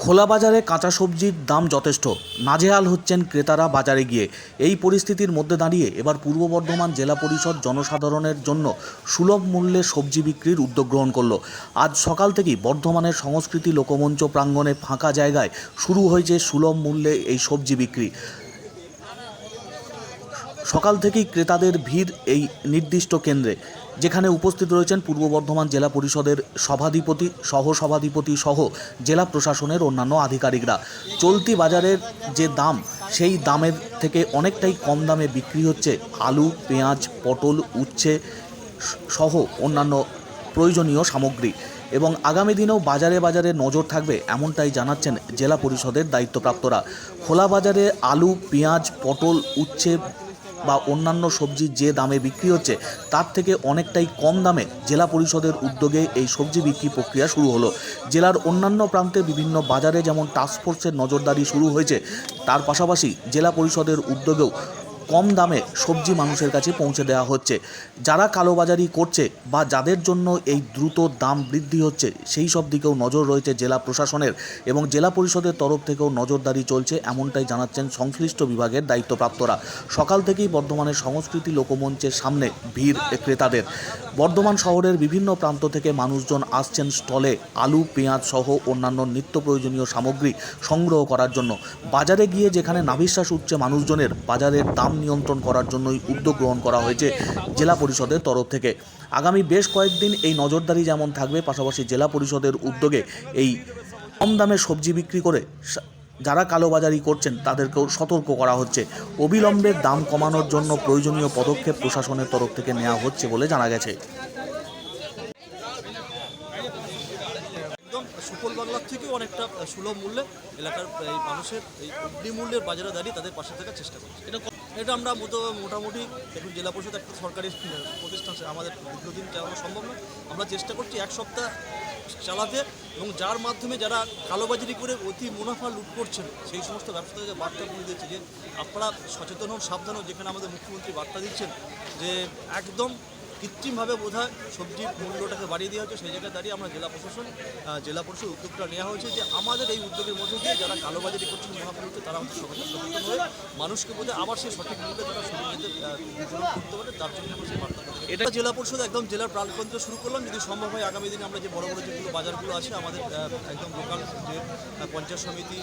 খোলা বাজারে কাঁচা সবজির দাম যথেষ্ট। নাজেহাল হচ্ছেন ক্রেতারা বাজারে গিয়ে। এই পরিস্থিতির মধ্যে দাঁড়িয়ে এবার পূর্ব বর্ধমান জেলা পরিষদ জনসাধারণের জন্য সুলভ মূল্যে সবজি বিক্রির উদ্যোগ গ্রহণ করল। আজ সকাল থেকেই বর্ধমানের সংস্কৃতি লোকমঞ্চ প্রাঙ্গণে ফাঁকা জায়গায় শুরু হয়েছে সুলভ মূল্যে এই সবজি বিক্রি। সকাল থেকেই ক্রেতাদের ভিড় এই নির্দিষ্ট কেন্দ্রে, যেখানে উপস্থিত রয়েছেন পূর্ব বর্ধমান জেলা পরিষদের সভাধিপতি সহ সভাধিপতি সহ জেলা প্রশাসনের অন্যান্য আধিকারিকরা। চলতি বাজারের যে দাম, সেই দামের থেকে অনেকটাই কম দামে বিক্রি হচ্ছে আলু, পেঁয়াজ, পটল, উচ্ছে সহ অন্যান্য প্রয়োজনীয় সামগ্রী। এবং আগামী দিনেও বাজারে বাজারে নজর থাকবে এমনটাই জানাচ্ছেন জেলা পরিষদের দায়িত্বপ্রাপ্তরা। খোলা বাজারে আলু, পেঁয়াজ, পটল, উচ্ছে বা অন্যান্য সবজি যে দামে বিক্রি হচ্ছে, তার থেকে অনেকটাই কম দামে জেলা পরিষদের উদ্যোগে এই সবজি বিক্রি প্রক্রিয়া শুরু হলো। জেলার অন্যান্য প্রান্তে বিভিন্ন বাজারে যেমন টাস্কফোর্সের নজরদারি শুরু হয়েছে, তার পাশাপাশি জেলা পরিষদের উদ্যোগেও কম দামে সবজি মানুষের কাছে পৌঁছে দেওয়া হচ্ছে। যারা কালোবাজারি করছে বা যাদের জন্য এই দ্রুত দাম বৃদ্ধি হচ্ছে, সেই সব দিকেও নজর রয়েছে জেলা প্রশাসনের এবং জেলা পরিষদের তরফ থেকেও নজরদারি চলছে, এমনটাই জানাচ্ছেন সংশ্লিষ্ট বিভাগের দায়িত্বপ্রাপ্তরা। সকাল থেকেই বর্ধমানের সংস্কৃতি লোকমঞ্চের সামনে ভিড় ক্রেতাদের। বর্ধমান শহরের বিভিন্ন প্রান্ত থেকে মানুষজন আসছেন স্টলে আলু, পেঁয়াজ সহ অন্যান্য নিত্য প্রয়োজনীয় সামগ্রী সংগ্রহ করার জন্য। বাজারে গিয়ে যেখানে নাভিশ্বাস উঠছে মানুষজনের, বাজারের দাম নিয়ন্ত্রণ করার জন্যই উদ্যোগ গ্রহণ করা হয়েছে জেলা পরিষদের তরফ থেকে। আগামী বেশ কয়েকদিন এই নজরদারি যেমন থাকবে, পাশাপাশি জেলা পরিষদের উদ্যোগে এই কম দামে সবজি বিক্রি করে যারা কালোবাজারি করছেন তাদেরকেও সতর্ক করা হচ্ছে। অবিলম্বে দাম কমানোর জন্য প্রয়োজনীয় পদক্ষেপ প্রশাসনের তরফ থেকে নেওয়া হচ্ছে বলে জানা গেছে। সুফল বাংলার অনেকটা সুলভ মূল্যে এলাকার মানুষের এই মূল্যের বাজারে দাঁড়িয়ে তাদের পাশে থাকার চেষ্টা করছি। এটা আমরা মোটামুটি দেখুন, জেলা পরিষদ একটা সরকারি প্রতিষ্ঠান আমাদের দীর্ঘদিন চালানো সম্ভব নয়। আমরা চেষ্টা করছি এক সপ্তাহ চালাতে এবং যার মাধ্যমে যারা কালোবাজারি করে অতি মুনাফা লুট করছেন, সেই সমস্ত ব্যবসাদারদের বার্তা বলে দিচ্ছে যে আপনারা সচেতন হন, সাবধান যেখানে আমাদের মুখ্যমন্ত্রী বার্তা দিচ্ছেন যে একদম কৃত্রিমভাবে বোধ হয় সবজির মূল্যটাকে বাড়িয়ে দেওয়া হচ্ছে সেই জায়গায় দাঁড়িয়ে আমরা জেলা প্রশাসন জেলা পরিষদ উদ্যোগটা নেওয়া হয়েছে যে আমাদের এই উদ্যোগের মধ্যে দিয়ে যারা কালোবাজারি করছেন লুটে তারা আমাদের সবাই সচেতন হয়ে মানুষকে বোধ আবার সেই সঠিক মূল্যে তারা করতে পারে তার জন্য আমরা সেই বার্তা এটা জেলা পরিষদ একদম জেলার প্রাণকেন্দ্র শুরু করলাম যদি সম্ভব হয় আগামী দিনে আমরা যে বড় বড় যেগুলো বাজারগুলো আছে আমাদের একদম লোকাল যে পঞ্চায়েত সমিতি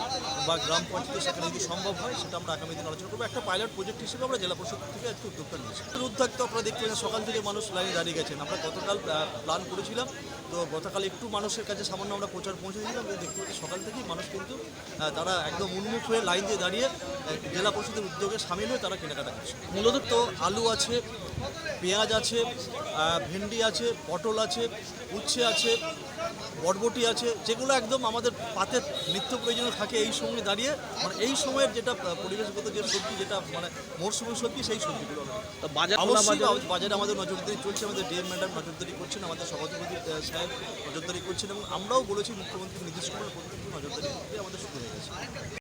বা গ্রাম পঞ্চায়েত সেখানে যদি সম্ভব হয় সেটা আমরা আগামী দিনে আলোচনা করব। একটা পাইলট প্রজেক্ট হিসেবে আমরা জেলা পরিষদ থেকে আজকে উদ্যোগটা নিয়েছি। উদ্যোগ তো আপনারা দেখতে পাচ্ছেন সকাল থেকে মানুষ লাইনে দাঁড়িয়ে গেছেন। আমরা গতকাল প্ল্যান করেছিলাম তো গতকাল একটু মানুষের কাছে সামান্য আমরা প্রচার পৌঁছে দিয়েছিলাম দেখতে পাচ্ছি সকাল থেকেই মানুষ কিন্তু তারা একদম উন্মুখ হয়ে লাইন দিয়ে দাঁড়িয়ে জেলা পরিষদের উদ্যোগে সামিল হয়ে তারা কেনাকাটা করছে। মূলত তো আলু আছে পেঁয়াজ আছে ভেন্ডি আছে পটল আছে উচ্ছে আছে বটবটি আছে যেগুলো একদম আমাদের পাতে নিত্য প্রয়োজনীয় থাকে এই সময় দাঁড়িয়ে মানে এই সময়ের যেটা পরিবেশগত যে সবজি যেটা মানে মরশুমি সবজি সেই সবজিগুলো বাজার অবশ্যই বাজারে আমাদের নজরদারি চলছে, আমাদের ডিএম ম্যাডাম নজরদারি করছেন, আমাদের সভাপতি সাহেব নজরদারি করছেন এবং আমরাও বলেছি, মুখ্যমন্ত্রী নীতিশ কুমার প্রত্যেকটি নজরদারি আমাদের শুরু হয়ে গেছে।